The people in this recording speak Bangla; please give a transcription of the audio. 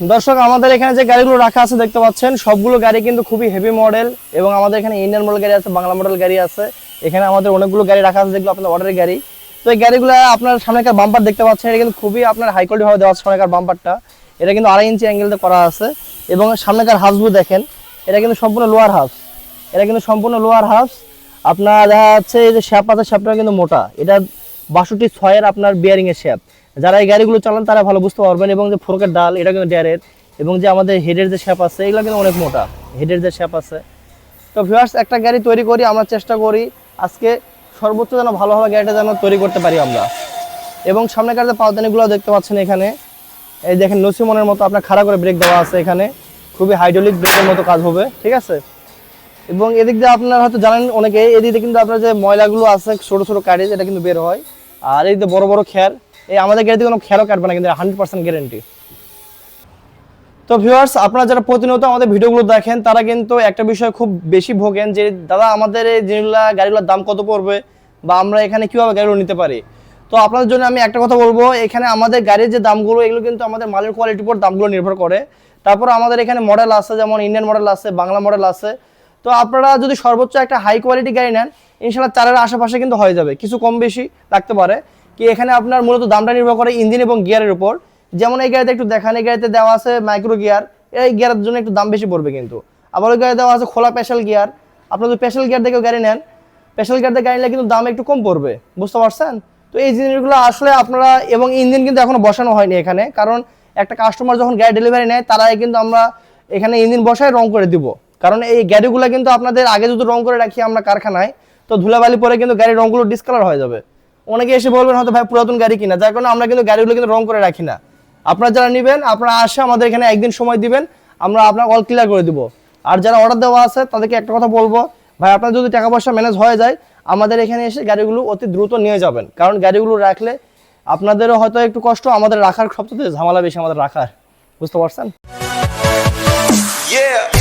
দর্শক, আমাদের এখানে যে গাড়িগুলো রাখা আছে দেখতে পাচ্ছেন, সবগুলো গাড়ি কিন্তু খুবই হেভি মডেল এবং আমাদের এখানে ইন্ডিয়ান মডেল গাড়ি আছে, বাংলা মডেল গাড়ি আছে। এখানে আমাদের অনেকগুলো গাড়ি রাখা আছে, যেগুলো আপনাদের অর্ডারের গাড়ি। তো এই গাড়িগুলো আপনার সামনেকার বাম্পার দেখতে পাচ্ছেন, এটা কিন্তু খুবই আপনার হাই কোয়ালিটি ভাবে দেওয়া আছে সামনেকার বাম্পারটা এটা কিন্তু আড়াই ইঞ্চি অ্যাঙ্গেলতে করা আছে এবং সামনেকার হাউসগুলো দেখেন, এটা কিন্তু সম্পূর্ণ লোয়ার হাউস এটা কিন্তু সম্পূর্ণ লোয়ার হাউস আপনার দেখা যাচ্ছে এই যে শ্যাপ আছে শ্যাপটা কিন্তু মোটা। এটা বাষট্টি ছয়ের আপনার বিয়ারিং এর শ্যাপ যারা এই গাড়িগুলো চালান, তারা ভালো বুঝতে পারবেন এবং যে ফোরকের ডাল, এটা কিন্তু ড্যারের এবং যে আমাদের হেডের যে শ্যাপ আছে, এগুলো কিন্তু অনেক মোটা হেডের যে শ্যাপ আছে। তো ভিউয়ার্স একটা গাড়ি তৈরি করি, আমরা চেষ্টা করি, আজকে সর্বোচ্চ যেন ভালোভাবে গাড়িটা যেন তৈরি করতে পারি আমরা। এবং সামনেকার যে পাওদানিগুলো দেখতে পাচ্ছেন এখানে, এই দেখেন নসিমনের মতো, আপনার খাড়া করে ব্রেক দেওয়া আছে এখানে, খুবই হাইড্রোলিক ব্রেকের মতো কাজ হবে, ঠিক আছে? এবং এদিক দিয়ে আপনারা হয়তো জানেন অনেকে, এদিকে কিন্তু আপনার যে ময়লাগুলো আছে, ছোটো ছোটো কাটিজ এটা কিন্তু বের হয়। আর যে বড় বড় খ্যার এই আমাদের গাড়িতে কোনো খ্যারও কাটবে না, কিন্তু হান্ড্রেড পার্সেন্ট গ্যারেন্টি তো ভিউয়ার্স আপনারা যারা প্রতিনিয়ত আমাদের ভিডিওগুলো দেখেন, তারা কিন্তু একটা বিষয় খুব বেশি ভোগেন যে, দাদা, আমাদের এই জিনিসগুলা, গাড়িগুলোর দাম কত পড়বে? বা আমরা এখানে কীভাবে গাড়িগুলো নিতে পারি? তো আপনাদের জন্য আমি একটা কথা বলব, এখানে আমাদের গাড়ির যে দামগুলো, এগুলো কিন্তু আমাদের মালের কোয়ালিটির উপর দামগুলো নির্ভর করে। তারপর আমাদের এখানে মডেল আছে, যেমন ইন্ডিয়ান মডেল আছে, বাংলা মডেল আছে। তো আপনারা যদি সর্বোচ্চ একটা হাই কোয়ালিটি গাড়ি নেন ইনশাল্লাহ চারের আশেপাশে কিন্তু হয়ে যাবে, কিছু কম বেশি লাগতে পারে। কি এখানে আপনার মূলত দামটা নির্ভর করে ইঞ্জিন এবং গিয়ারের উপর। যেমন এই গাড়িতে একটু দেখান, এই গাড়িতে দেওয়া আছে মাইক্রো গিয়ার এই গিয়ারের জন্য একটু দাম বেশি পড়বে কিন্তু। আবার ওই গাড়ি দেওয়া আছে খোলা স্পেশাল গিয়ার আপনার যদি স্পেশাল গিয়ার দেখেও গাড়ি নেন স্পেশাল গিয়ার দিয়ে গাড়ি নিলে কিন্তু দাম একটু কম পড়বে, বুঝতে পারছেন? তো এই জিনিসগুলো আসলে আপনারা, এবং ইঞ্জিন কিন্তু এখনও বসানো হয়নি এখানে, কারণ একটা কাস্টমার যখন গাড়ি ডেলিভারি নেয়, তারাই কিন্তু আমরা এখানে ইঞ্জিন বসায় রং করে দিব। কারণ এই গাড়িগুলো কিন্তু আপনাদের আগে যদি রং করে রাখি আমরা কারখানায়, তো ধুলাবালি পরে কিন্তু গাড়ির রংগুলো ডিসকালার হয়ে যাবে। অনেকে এসে বলবেন হয়তো ভাই পুরাতন গাড়ি কিনা, যার কারণে আমরা কিন্তু গাড়িগুলো কিন্তু রং করে রাখি না। আপনারা যারা নেবেন, আপনারা আসে আমাদের এখানে একদিন সময় দিবেন, আমরা আপনার অল ক্লিয়ার করে দিব। আর যারা অর্ডার দেওয়া আছে, তাদেরকে একটা কথা বলব, ভাই আপনার যদি টাকা পয়সা ম্যানেজ হয়ে যায়, আমাদের এখানে এসে গাড়িগুলো অতি দ্রুত নিয়ে যাবেন। কারণ গাড়িগুলো রাখলে আপনাদেরও হয়তো একটু কষ্ট, আমাদের রাখার সবচেয়ে ঝামেলা বেশি আমাদের রাখার। বুঝতে পারছেন? Yeah.